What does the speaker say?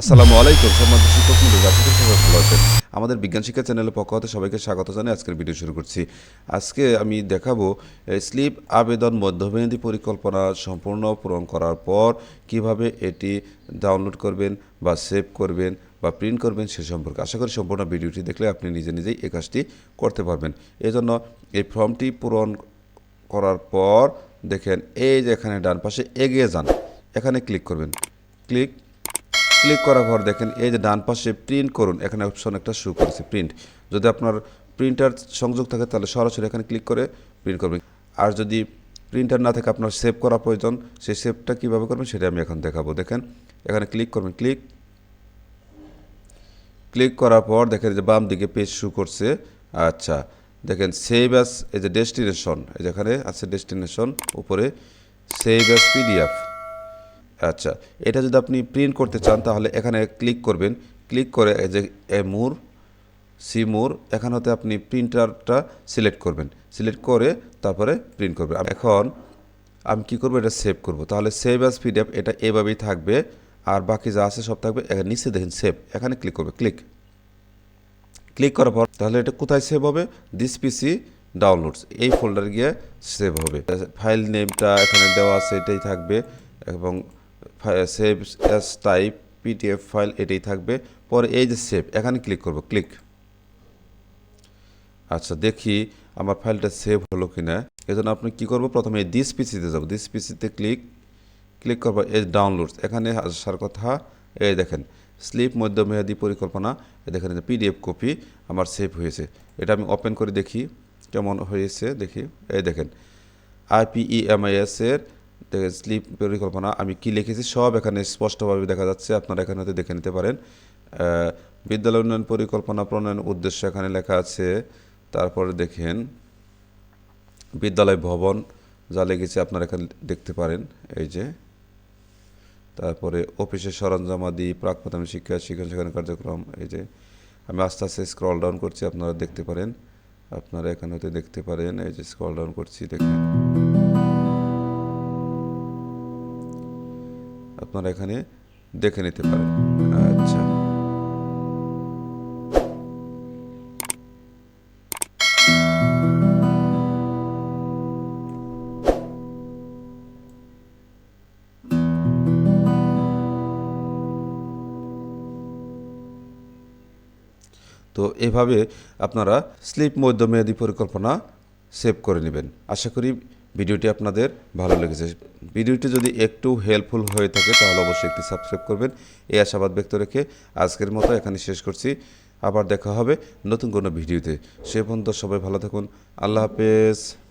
আসসালামু আলাইকুম, সম্মানিত শিক্ষক মন্ডলী সবাই ভালো আছেন। আমাদের বিজ্ঞান শিক্ষা চ্যানেলের পক্ষ হতে সবাইকে স্বাগত জানাই আজকের ভিডিও শুরু করছি। আজকে আমি দেখাবো স্লিপ আবেদন মধ্যমেয়াদী পরিকল্পনা সম্পূর্ণ পূরণ করার পর কীভাবে এটি ডাউনলোড করবেন বা সেভ করবেন বা প্রিন্ট করবেন সে সম্পর্কে। আশা করি সম্পূর্ণ ভিডিওটি দেখলে আপনি নিজে নিজেই এই কাজটি করতে পারবেন। এজন্য এই ফর্মটি পূরণ করার পর দেখেন, এই যে এখানে ডান পাশে এগিয়ে যান, এখানে ক্লিক করবেন। ক্লিক ক্লিক করার পর দেখেন, এই যে ডান পাশে প্রিন্ট করুন, এখানে অপশন একটা শো করেছে প্রিন্ট যদি আপনার প্রিন্টার সংযোগ থাকে, তাহলে সরাসরি এখানে ক্লিক করে প্রিন্ট করবেন। আর যদি প্রিন্টার না থাকে, আপনার সেভ করা প্রয়োজন, সেই সেভটা কীভাবে করবেন, সেটা আমি এখন দেখাবো। দেখেন, এখানে ক্লিক করবেন ক্লিক ক্লিক করার পর দেখেন যে বাম দিকে পেজ শু করছে। আচ্ছা দেখেন সেভ অ্যাস এই যে ডেস্টিনেশন এই যেখানে আছে ডেস্টিনেশন উপরে সেভ অ্যাস পিডিএফ আচ্ছা এটা যদি আপনি প্রিন্ট করতে চান, তাহলে এখানে ক্লিক করবেন। ক্লিক করে যে এ মুর সি মুর এখান হতে আপনি প্রিন্টারটা সিলেক্ট করবেন। সিলেক্ট করে তারপরে প্রিন্ট করবেন। এখন আমি কি করব? এটা সেভ করব। তাহলে সেভ অ্যাজ পিডিএফ এটা এভাবেই থাকবে। আর বাকি যা আছে সব থাকবে। এখানে নিচে দেখেন সেভ এখানে ক্লিক করবে। ক্লিক ক্লিক করার পর তাহলে এটা কোথায় সেভ হবে? দিস পিসি ডাউনলোডস এই ফোল্ডারে গিয়ে সেভ হবে। ফাইল নেমটা এখানে দেওয়া আছে, এটাই থাকবে। এবং save as type PDF file এটাই থাকবে। পরে এই যে সেভ এখানে ক্লিক করব ক্লিক আচ্ছা দেখি আমার ফাইলটা সেভ হলো কি না এজন্য আপনি কী করব? প্রথমে এই দিস পিসিতে যাব। দিস পিসিতে ক্লিক ক্লিক করব এই ডাউনলোডস এখানে আসার কথা, এই দেখেন স্লিপ মধ্যমেয়াদী পরিকল্পনা। দেখেন পিডিএফ কপি আমার সেভ হয়েছে। এটা আমি ওপেন করে দেখি, কেমন হয়েছে, দেখি। এই দেখেন আইপিইএমআইএস এর দেখেন স্লিপ পরিকল্পনা, আমি কি লিখেছি সব এখানে স্পষ্টভাবে দেখা যাচ্ছে, আপনারা এখানে হয়তো দেখে নিতে পারেন। বিদ্যালয় উন্নয়ন পরিকল্পনা প্রণয়ন উদ্দেশ্য এখানে লেখা আছে, তারপরে দেখেন, বিদ্যালয় ভবন, যা লেগেছে আপনারা এখানে দেখতে পারেন, এই যে। তারপরে অফিসের সরঞ্জামাদি প্রাক প্রাথমিক শিক্ষা, শিক্ষণ সেখানে কার্যক্রম, এই যে। আমি আস্তে আস্তে স্ক্রল ডাউন করছি, আপনারা দেখতে পারেন। আপনারা এখানে হতে দেখতে পারেন, এই যে স্ক্রল ডাউন করছি, দেখেন। আপনারা এখানে দেখে নিতে পারেন। আচ্ছা। তো এভাবে আপনারা স্লিপ মধ্যমেয়াদী পরিকল্পনা সেভ করে নেবেন। আশা করি ভিডিওটি আপনাদের ভালো লেগেছে। ভিডিওটি যদি একটু হেল্পফুল হয়ে থাকে, তাহলে অবশ্যই একটি সাবস্ক্রাইব করবেন। এই আশাবাদ ব্যক্ত রেখে আজকের মতো এখানে শেষ করছি। আবার দেখা হবে নতুন কোনো ভিডিওতে। সে পর্যন্ত সবাই ভালো থাকুন। আল্লাহ হাফেজ।